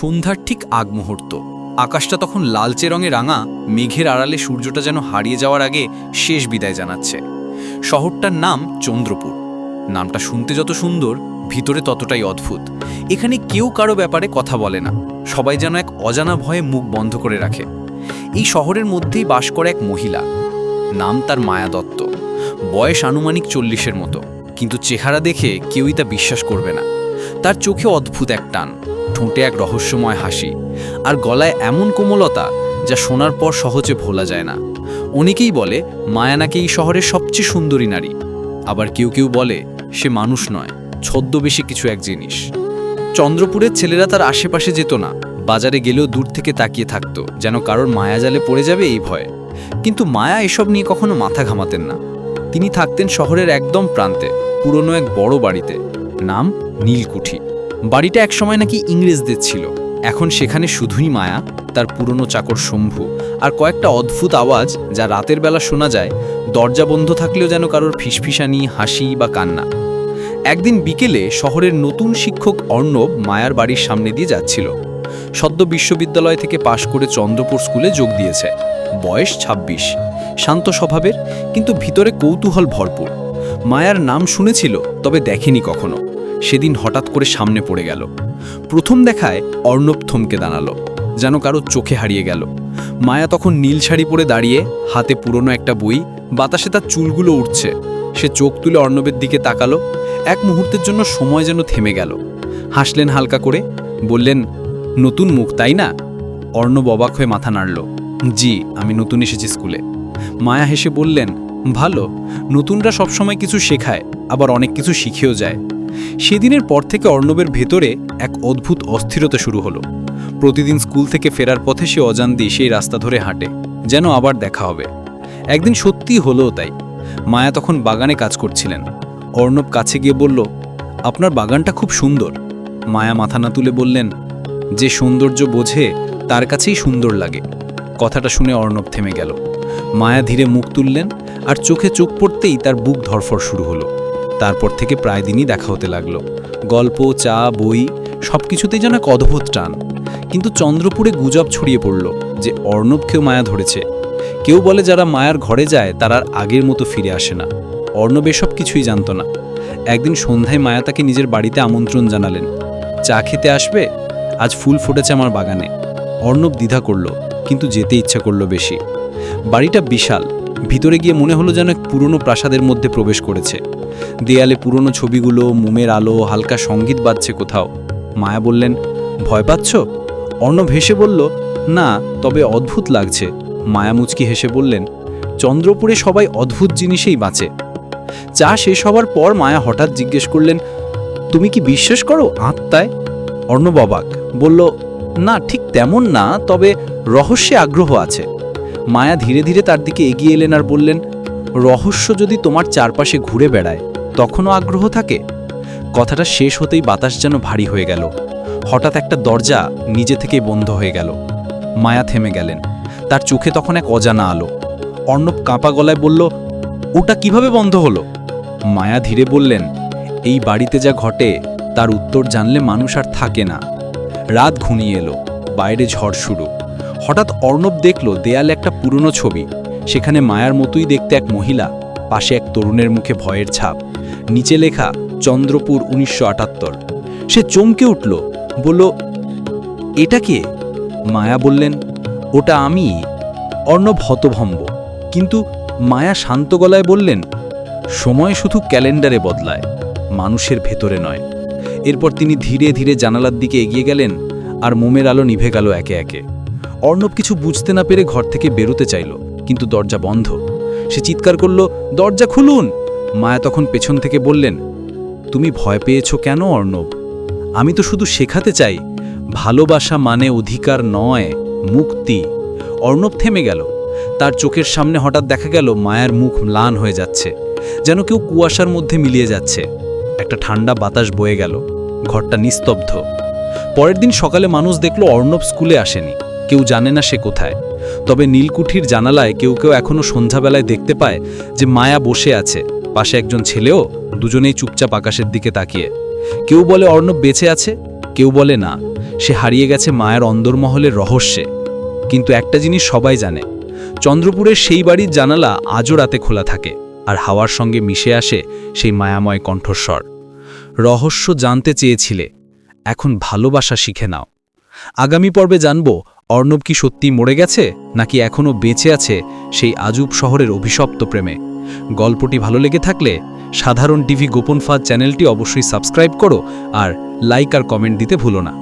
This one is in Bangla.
সন্ধ্যার ঠিক আগ মুহূর্ত আকাশটা তখন লালচে রঙে রাঙা, মেঘের আড়ালে সূর্যটা যেন হারিয়ে যাওয়ার আগে শেষ বিদায় জানাচ্ছে। শহরটার নাম চন্দ্রপুর। নামটা শুনতে যত সুন্দর, ভিতরে ততটাই অদ্ভুত। এখানে কেউ কারও ব্যাপারে কথা বলে না। সবাই যেন এক অজানা ভয়ে মুখ বন্ধ করে রাখে। এই শহরের মধ্যেই বাস করে এক মহিলা। নাম তার মায়া দত্ত। বয়স আনুমানিক চল্লিশের মতো। কিন্তু চেহারা দেখে কেউই তা বিশ্বাস করবে না। তার চোখে অদ্ভুত এক টান। ঠোঁটে এক রহস্যময় হাসি, আর গলায় এমন কোমলতা যা শোনার পর সহজে ভোলা যায় না। অনেকেই বলে, মায়া নাকি এই শহরের সবচেয়ে সুন্দরী নারী। আবার কেউ কেউ বলে, সে মানুষ নয়, ছদ্মবেশী কিছু এক জিনিস। চন্দ্রপুরের ছেলেরা তার আশেপাশে যেত না, বাজারে গেলেও দূর থেকে তাকিয়ে থাকতো, যেন কারোর মায়াজালে পড়ে যাবে এই ভয়ে। কিন্তু মায়া এসব নিয়ে কখনো মাথা ঘামাতেন না। তিনি থাকতেন শহরের একদম প্রান্তে, পুরনো এক বড় বাড়িতে, নাম নীলকুঠি। বাড়িটা একসময় নাকি ইংরেজদের ছিল। এখন সেখানে শুধুই মায়া, তার পুরনো চাকর শম্ভু আর কয়েকটা অদ্ভুত আওয়াজ যা রাতের বেলা শোনা যায়, দরজা বন্ধ থাকলেও যেন কারোর ফিসফিসানি, হাসি বা কান্না। একদিন বিকেলে শহরের নতুন শিক্ষক অর্ণব মায়ার বাড়ির সামনে দিয়ে যাচ্ছিল। সদ্য বিশ্ববিদ্যালয় থেকে পাশ করে চন্দ্রপুর স্কুলে যোগ দিয়েছে। বয়স ২৬ শান্ত স্বভাবের, কিন্তু ভিতরে কৌতূহল ভরপুর। মায়ার নাম শুনেছিল, তবে দেখেনি কখনো। সেদিন হঠাৎ করে সামনে পড়ে গেল। প্রথম দেখায় অর্ণব থমকে দাঁড়াল, যেন কারও চোখে হারিয়ে গেল। মায়া তখন নীল শাড়ি পরে দাঁড়িয়ে হাতে পুরনো একটা বই, বাতাসে তার চুলগুলো উঠছে সে চোখ তুলে অর্ণবের দিকে তাকালো, এক মুহূর্তের জন্য সময় যেন থেমে গেল। হাসলেন হালকা করে, বললেন, নতুন মুখ, তাই না? অর্ণব অবাক হয়ে মাথা নাড়ল, জি, আমি নতুন এসেছি স্কুলে। মায়া হেসে বললেন, ভালো, নতুনরা সবসময় কিছু শেখায়, আবার অনেক কিছু শিখেও যায়। সেদিনের পর থেকে অর্ণবের ভেতরে এক অদ্ভুত অস্থিরতা শুরু হলো। প্রতিদিন স্কুল থেকে ফেরার পথে সে অজান দিয়ে সেই রাস্তা ধরে হাঁটে, যেন আবার দেখা হবে। একদিন সত্যিই হলো তাই। মায়া তখন বাগানে কাজ করছিলেন। অর্ণব কাছে গিয়ে বলল, আপনার বাগানটা খুব সুন্দর। মায়া মাথা না তুলে বললেন, যে সৌন্দর্য বোঝে, তার কাছেই সুন্দর লাগে। কথাটা শুনে অর্ণব থেমে গেল। মায়া ধীরে মুখ তুললেন আর চোখে চোখ পড়তেই তার বুক ধরফর শুরু হলো। তারপর থেকে প্রায় দিনই দেখা হতে লাগল। গল্প, চা, বই সব কিছুতেই যেন এক অদ্ভুত টান। কিন্তু চন্দ্রপুরে গুজব ছড়িয়ে পড়ল যে অর্ণবকেও মায়া ধরেছে। কেউ বলে যারা মায়ার ঘরে যায়, তারা আর আগের মতো ফিরে আসে না। অর্ণব এসব কিছুই জানতো না। একদিন সন্ধ্যায় মায়া তাকে নিজের বাড়িতে আমন্ত্রণ জানালেন। চা খেতে আসবে? আজ ফুল ফুটেছে আমার বাগানে। অর্ণব দ্বিধা করল, কিন্তু যেতে ইচ্ছা করল বেশি। বাড়িটা বিশাল ভিতরে গিয়ে মনে হলো যেন এক পুরনো প্রাসাদের মধ্যে প্রবেশ করেছে। দেয়ালে পুরনো ছবিগুলো, মোমের আলো, হালকা সংগীত বাজছে কোথাও। মায়া বললেন, ভয় পাচ্ছ? অর্ণব হেসে বলল, না, তবে অদ্ভুত লাগছে। মায়া মুচকি হেসে বললেন, চন্দ্রপুরে সবাই অদ্ভুত জিনিসেই বাঁচে। চা শেষ হওয়ার পর মায়া হঠাৎ জিজ্ঞেস করলেন, তুমি কি বিশ্বাস করো আত্মায়? অর্ণব অবাক, বলল, না, ঠিক তেমন না, তবে রহস্যে আগ্রহ আছে। মায়া ধীরে ধীরে তার দিকে এগিয়ে এলেন আর বললেন, রহস্য যদি তোমার চারপাশে ঘুরে বেড়ায়, তখনও আগ্রহ থাকে? কথাটা শেষ হতেই বাতাস যেন ভারী হয়ে গেল। হঠাৎ একটা দরজা নিজে থেকেই বন্ধ হয়ে গেল। মায়া থেমে গেলেন। তার চোখে তখন এক অজানা আলো। অর্ণব কাঁপা গলায় বলল, ওটা কীভাবে বন্ধ হলো? মায়া ধীরে বললেন, এই বাড়িতে যা ঘটে, তার উত্তর জানলে মানুষ আর থাকে না। রাত ঘনিয়ে এলো, বাইরে ঝড় শুরু। হঠাৎ অর্ণব দেখল দেয়ালে একটা পুরনো ছবি। সেখানে মায়ার মতোই দেখতে এক মহিলা, পাশে এক তরুণের মুখে ভয়ের ছাপ। নিচে লেখা, চন্দ্রপুর উনিশশো আটাত্তর। সে চমকে উঠল, বলল, এটা কে? মায়া বললেন, ওটা আমি। অর্ণব হতভম্ব, কিন্তু মায়া শান্ত গলায় বললেন, সময় শুধু ক্যালেন্ডারে বদলায়, মানুষের ভেতরে নয়। এরপর তিনি ধীরে ধীরে জানালার দিকে এগিয়ে গেলেন, আর মোমের আলো নিভে গেল একে একে। অর্ণব কিছু বুঝতে না পেরে ঘর থেকে বেরোতে চাইল, কিন্তু দরজা বন্ধ। সে চিৎকার করল, দরজা খুলুন! মায়া তখন পেছন থেকে বললেন, তুমি ভয় পেয়েছ কেন অর্ণব? আমি তো শুধু শেখাতে চাই, ভালোবাসা মানে অধিকার নয়, মুক্তি। অর্ণব থেমে গেল। তার চোখের সামনে হঠাৎ দেখা গেল, মায়ের মুখ ম্লান হয়ে যাচ্ছে, যেন কেউ কুয়াশার মধ্যে মিলিয়ে যাচ্ছে। একটা ঠান্ডা বাতাস বয়ে গেল, ঘরটা নিস্তব্ধ। পরের দিন সকালে মানুষ দেখল অর্ণব স্কুলে আসেনি। কেউ জানে না সে কোথায়। তবে নীলকুঠির জানালায় কেউ কেউ এখনও সন্ধ্যাবেলায় দেখতে পায় যে মায়া বসে আছে। পাশে একজন ছেলেও দুজনেই চুপচাপ আকাশের দিকে তাকিয়ে। কেউ বলে অর্ণব বেঁচে আছে, কেউ বলে না। সে হারিয়ে গেছে মায়ের অন্দরমহলের রহস্যে। কিন্তু একটা জিনিস সবাই জানে, চন্দ্রপুরের সেই বাড়ির জানালা আজও রাতে খোলা থাকে আর হাওয়ার সঙ্গে মিশে আসে সেই মায়াময় কণ্ঠস্বর। রহস্য জানতে চেয়েছিলে, এখন ভালোবাসা শিখে নাও। আগামী পর্বে জানব অর্ণব কি সত্যি মরে গেছে, নাকি এখনও বেঁচে আছে সেই আজুব শহরের অভিশপ্ত প্রেমে? গল্পটি ভালো লেগে থাকলে সাধারণ টিভি গোপন ফাঁদ চ্যানেলটি অবশ্যই সাবস্ক্রাইব করো আর লাইক আর কমেন্ট দিতে ভুলো না।